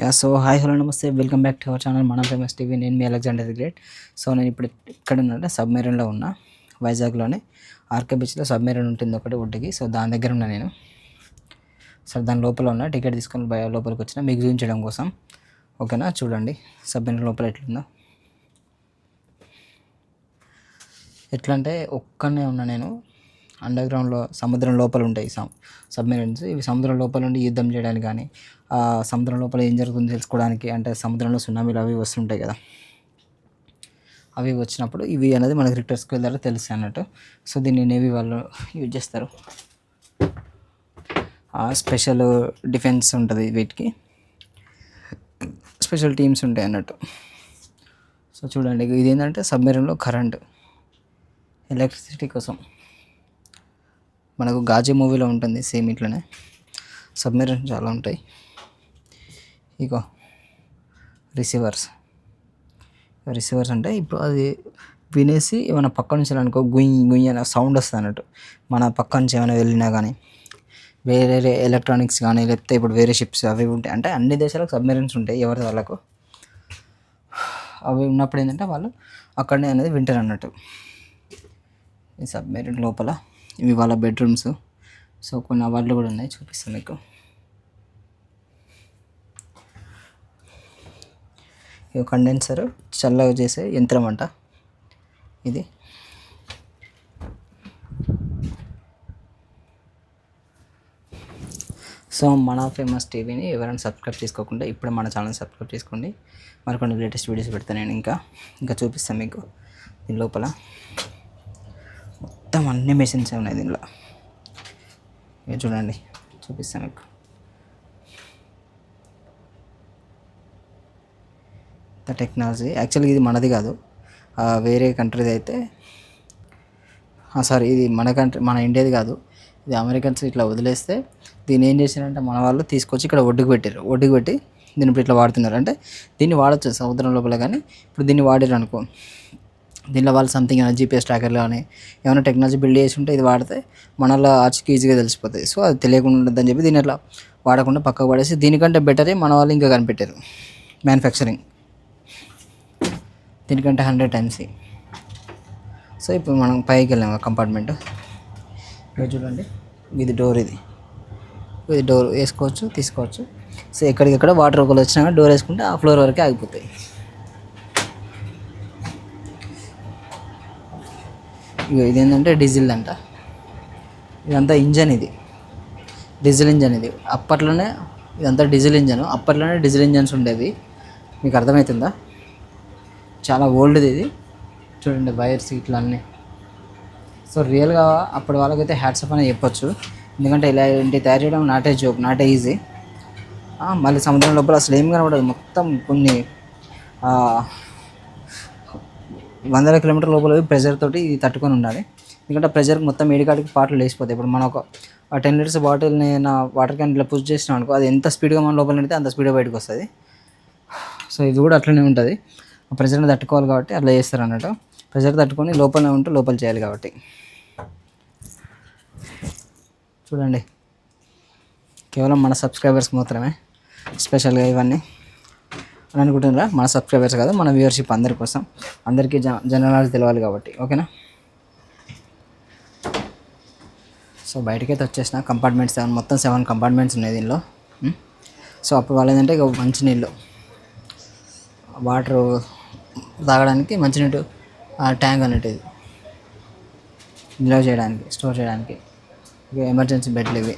Yeah so hi hello namaste. Welcome back to our channel మన famous TV నేను మీ Alexander the great so నేను ఇప్పుడు ఇక్కడ ఉన్నంటే సబ్మెరీన్లో ఉన్నా వైజాగ్లోనే ఆర్కే బీచ్లో సబ్మెరీన్ ఉంటుంది ఒకటి ఒడ్డుకి. సో దాని దగ్గర ఉన్నా నేను. సో దాని లోపల ఉన్న టికెట్ తీసుకొని బయ లోపలికి వచ్చిన మీకు చూపించడం కోసం. ఓకేనా చూడండి సబ్మెరీన్ లోపల ఎట్లుందో. ఎట్లా అంటే ఒక్కనే ఉన్నా నేను. అండర్ గ్రౌండ్లో సముద్రం లోపల ఉంటాయి సమ్ ఇవి సముద్రం లోపల ఉండి యుద్ధం చేయడానికి కానీ ఆ సముద్రం లోపల ఏం జరుగుతుందో తెలుసుకోవడానికి అంటే సముద్రంలో సునామీలు అవి వస్తుంటాయి కదా. అవి వచ్చినప్పుడు ఇవి అనేది మనకి రిక్టర్ స్కేల్ ద్వారా తెలుస్తాయి అన్నట్టు. సో దీన్ని నేవీ వాళ్ళు యూజ్ చేస్తారు. స్పెషల్ డిఫెన్స్ ఉంటుంది వీటికి. స్పెషల్ టీమ్స్ ఉంటాయి అన్నట్టు. సో చూడండి ఇది ఏంటంటే సబ్మెరీన్లో కరెంట్ ఎలక్ట్రిసిటీ కోసం. మనకు గాజీ మూవీలో ఉంటుంది సేమ్ ఇట్లనే. సబ్మెరీన్ చాలా ఉంటాయి. ఇగో రిసీవర్స్. రిసీవర్స్ అంటే ఇప్పుడు అది వినేసి ఏమైనా పక్క నుంచి అనుకో గుయ్యి గుయ్యి అనే సౌండ్ వస్తుంది అన్నట్టు. మన పక్క నుంచి ఏమైనా వెళ్ళినా కానీ వేరే ఎలక్ట్రానిక్స్ కానీ లేకపోతే ఇప్పుడు వేరే షిప్స్ అవి ఉంటాయి. అంటే అన్ని దేశాలకు సబ్మెరీన్స్ ఉంటాయి ఎవరి వాళ్ళకు. అవి ఉన్నప్పుడు ఏంటంటే వాళ్ళు అక్కడనే అనేది వింటారు అన్నట్టు. ఈ సబ్మెరీన్ లోపల. ఇవి వాళ్ళ బెడ్రూమ్స్. సో కొన్ని అవార్డులు కూడా ఉన్నాయి చూపిస్తాను మీకు. ఇవి కండెన్సర్ చల్లగా చేసే యంత్రం అంట. ఇది. సో మన ఫేమస్ టీవీని ఎవరైనా సబ్స్క్రైబ్ చేసుకోకుండా ఇప్పుడే మన ఛానల్ సబ్స్క్రైబ్ చేసుకోండి. మరికొన్ని లేటెస్ట్ వీడియోస్ పెడతాను నేను ఇంకా. ఇంకా చూపిస్తాను మీకు దీని లోపల. మొత్తం అన్ని మెషిన్స్ ఉన్నాయి దీనిలో. ఇక చూడండి చూపిస్తాను మీకు. ఇంత టెక్నాలజీ యాక్చువల్గా ఇది మనది కాదు. వేరే కంట్రీది అయితే సారీ ఇది మన కంట్రీ మన ఇండియాది కాదు. ఇది అమెరికన్స్ ఇట్లా వదిలేస్తే దీన్ని ఏం చేశారంటే మన వాళ్ళు తీసుకొచ్చి ఇక్కడ ఒడ్డుకు పెట్టారు ఒడ్డుకు పెట్టి దీన్ని ఇప్పుడు ఇట్లా వాడుతున్నారు. అంటే దీన్ని వాడచ్చు సముద్రం లోపల కానీ ఇప్పుడు దీన్ని వాడారు అనుకో. దీనిలో వాళ్ళు సంథింగ్ ఏమైనా జీపీఎస్ ట్రాకర్లు కానీ ఏమైనా టెక్నాలజీ బిల్డ్ చేసి ఉంటే ఇది వాడితే మనలో ఆర్చికి ఈజీగా తెలిసిపోతుంది. సో అది తెలియకుండా ఉంటుందని చెప్పి దీని అట్లా వాడకుండా పక్కకు పడేసి దీనికంటే బెటరే మన వాళ్ళు ఇంకా కనిపెట్టారు. మ్యానుఫ్యాక్చరింగ్ దీనికంటే హండ్రెడ్ టైమ్స్ సో ఇప్పుడు మనం పైకి వెళ్ళాము కంపార్ట్మెంట్ ఇక్కడ చూడండి. ఇది డోర్ ఇది. ఇది డోర్ వేసుకోవచ్చు తీసుకోవచ్చు. సో ఎక్కడికెక్కడ వాటర్ ఒకళ్ళు వచ్చినా డోర్ వేసుకుంటే ఆ ఫ్లోర్ వరకే ఆగిపోతాయి. ఇగో ఇది ఏంటంటే డీజిల్ అంట. ఇదంతా ఇంజన్ ఇది. డీజిల్ ఇంజన్ ఇది. అప్పట్లోనే ఇదంతా డీజిల్ ఇంజన్. అప్పట్లోనే డీజిల్ ఇంజన్స్ ఉండేవి. మీకు అర్థమవుతుందా చాలా ఓల్డ్ది ఇది. చూడండి వైర్స్ ఇట్లా అన్నీ సో రియల్గా అప్పటి వాళ్ళకైతే హ్యాట్స్ హ్యాట్సప్ అని చెప్పొచ్చు. ఎందుకంటే ఇలాంటి తయారు చేయడం నాటే జోక్ నాటే ఈజీ. మళ్ళీ సముద్రం లోపల అసలు ఏం కనబడదు. మొత్తం కొన్ని వందల కిలోమీటర్ లోపల ప్రెషర్ తోటి ఇది తట్టుకొని ఉండాలి. ఎందుకంటే ప్రెజర్ మొత్తం ఏడికాడికి పాటలు లేచిపోతాయి. ఇప్పుడు మనం ఒక టెన్ లీటర్స్ బాటిల్ని నా వాటర్ క్యాన్ ఇట్లా పుష్ చేసినా అనుకో అది ఎంత స్పీడ్గా మన లోపల నిడితే అంత స్పీడ్గా బయటకు వస్తుంది. సో ఇది కూడా అట్లనే ఉంటుంది. ఆ ప్రెషర్ని తట్టుకోవాలి కాబట్టి అట్లా చేస్తారు అన్నట్టు. ప్రెషర్ తట్టుకొని లోపలనే ఉంటూ లోపల చేయాలి కాబట్టి. చూడండి. కేవలం మన సబ్స్క్రైబర్స్ మాత్రమే స్పెషల్గా ఇవన్నీ. అని అనుకుంటున్నారా? మన సబ్స్క్రైబర్స్ కాదు మన వ్యూవర్షిప్ అందరి కోసం. అందరికీ జ జనరల్ తెలియాలి తెలవాలి కాబట్టి ఓకేనా? సో బయటకైతే వచ్చేసిన కంపార్ట్మెంట్ సెవెన్ మొత్తం సెవెన్ కంపార్ట్మెంట్స్ ఉన్నాయి దీనిలో. సో అప్పుడు వాళ్ళు ఏంటంటే ఇక మంచినీళ్ళు. వాటర్ తాగడానికి మంచినీటి ట్యాంక్ అన్నట్టు ఇది నిల్వ చేయడానికి స్టోర్ చేయడానికి. ఇక ఎమర్జెన్సీ బెడ్లు ఇవి.